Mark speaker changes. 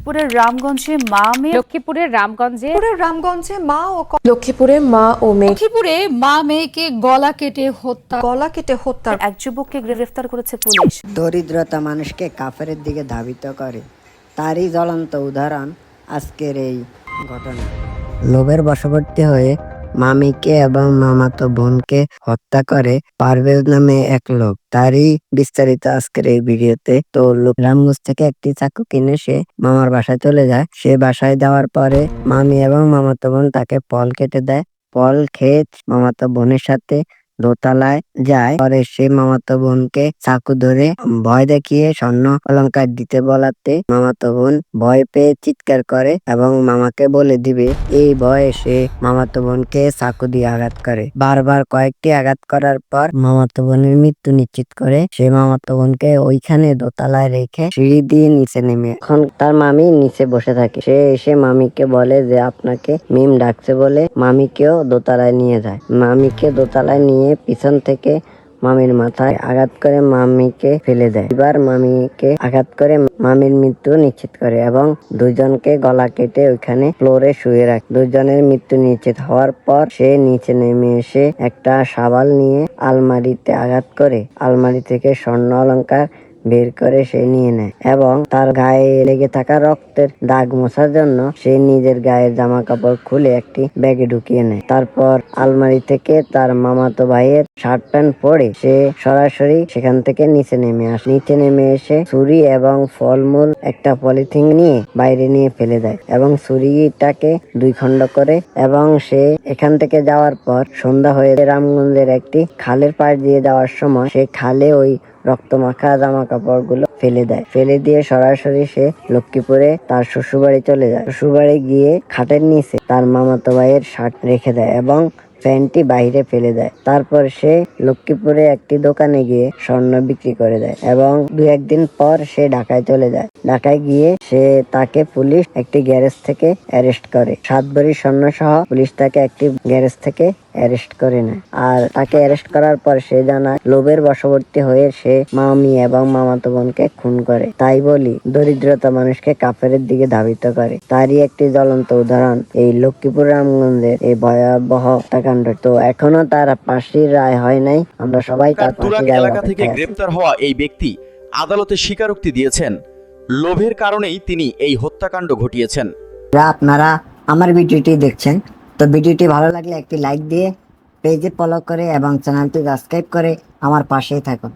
Speaker 1: লক্ষ্মীপুরের রামগঞ্জে মা মেয়ে
Speaker 2: লক্ষ্মীপুরের রামগঞ্জে
Speaker 3: রামগঞ্জে মা ও ক-
Speaker 4: লক্ষ্মীপুরে মা ও মেয়ে।
Speaker 5: লক্ষ্মীপুরে মা মেয়েকে গলা কেটে হত্যা
Speaker 3: গলা কেটে হত্যার
Speaker 1: এক যুবককে গ্রেফতার করেছে পুলিশ।
Speaker 6: দরিদ্রতা মানুষকে কাফের দিকে ধাবিত করে। তারই জ্বলন্ত উদাহরণ আজকের এই ঘটনা। লোভের বশবর্তী হয়ে মামিকে এবং মামাতো বোনকে হত্যা করে পারভেজ নামে এক লোক। তারই বিস্তারিত আজকের এই ভিডিওতে তো লোক রামগঞ্জ থেকে একটি চাকু কিনে সে মামার বাসায় চলে যায়। সে বাসায় যাওয়ার পরে মামি এবং মামাতো বোন তাকে পল কেটে দেয়। পল খেয়ে মামাতো বোনের সাথে দোতলায় যায়। পরে সে মামাতো বোনকে চাকু ধরে ভয় দেখিয়ে স্বর্ণ অলংকার দিতে বলাতে মামাতো বোন ভয় পেয়ে চিৎকার করে এবং মামাকে বলে দিবে, এই ভয়ে সে মামাতো বোনকে চাকু দিয়ে আঘাত করে। বারবার কয়েকটি আঘাত করার পর মামাতো বোনের মৃত্যু নিশ্চিত করে সে মামাতো বোনকে ওইখানে দোতলায় রেখে সিঁড়ি দিয়ে নিচে নেমে এখন তার মামি নিচে বসে থাকে। সে এসে মামিকে বলে যে, আপনাকে মিম ডাকছে বলে মামিকেও দোতলায় নিয়ে যায়। মামিকে দোতলায় নিয়ে পিছন থেকে মামির মাথায় আঘাত করে মামিকে ফেলে দেয়। এবার মামিকে আঘাত করে মামির মৃত্যু নিশ্চিত করে এবং দুজনকে গলা কেটে ওইখানে ফ্লোরে শুয়ে রাখে। দুজনের মৃত্যু নিশ্চিত হওয়ার পর সে নিচে নেমে এসে একটা সাবাল নিয়ে আলমারিতে আঘাত করে। আলমারি থেকে স্বর্ণ অলংকার বের করে সে নিয়ে নেয় এবং তার গায়ে লেগে থাকা রক্তের দাগ মোছার জন্য সে নিজের গায়ের জামা কাপড় খুলে একটি ব্যাগে ঢুকিয়ে নেয়। তারপর আলমারি থেকে তার মামাতো ভাইয়ের শার্ট প্যান্ট পরে সে সরাসরি সেখান থেকে নিচে নেমে আসে। নিচে নেমে এসে ছুরি এবং ফলমূল, একটা পলিথিন নিয়ে বাইরে নিয়ে ফেলে দেয় এবং ছুরিটাকে দুই খণ্ড করে এবং সে এখান থেকে যাওয়ার পর সন্ধ্যা হয়ে রামগঞ্জের একটি খালের পাশ দিয়ে যাওয়ার সময় সে খালে ওই রক্তমাখা জামা কাপড়গুলো ফেলে দেয়। ফেলে দিয়ে সরাসরি সে লক্ষ্মীপুরে তার শ্বশুরবাড়ি চলে যায়। শ্বশুরবাড়ি গিয়ে খাটের নিচে তার মামাতো ভাইয়ের শার্ট রেখে দেয় এবং প্যান্টটি বাহিরে ফেলে দেয়। তারপর সে লক্ষ্মীপুরে একটি দোকানে গিয়ে স্বর্ণ বিক্রি করে দেয় এবং দু একদিন পর সে ঢাকায় চলে যায়। ঢাকায় গিয়ে সে তাকে পুলিশ একটি গ্যারেজ থেকে অ্যারেস্ট করে। সাত ভরি স্বর্ণ সহ পুলিশ তাকে একটি গ্যারেজ থেকে অ্যারেস্ট করে নেয়। আর তাকে অ্যারেস্ট করার পর সে জানায় লোভের বশবর্তী হয়ে সে মামি এবং মামাতো বোনকে খুন করে। তাই বলি দরিদ্রতা মানুষকে কাফের দিকে ধাবিত করে। তারই একটি জ্বলন্ত উদাহরণ এই লক্ষ্মীপুর রামগঞ্জের এই ভয়াবহ হত্যাকাণ্ড। তো এখনও তার ফাঁসির রায় হয় নাই। আমরা সবাই তার
Speaker 7: এলাকা থেকে গ্রেপ্তার হওয়া এই ব্যক্তি আদালতে স্বীকারোক্তি দিয়েছেন। লোভের কারণেই তিনি এই হত্যাকাণ্ড ঘটিয়েছেন।
Speaker 6: যা আপনারা আমার ভিডিওটি দেখছেন তো ভিডিওটি ভালো লাগলে একটি লাইক দিয়ে পেজে ফলো করে এবং চ্যানেলটি সাবস্ক্রাইব করে আমার পাশেই থাকুন।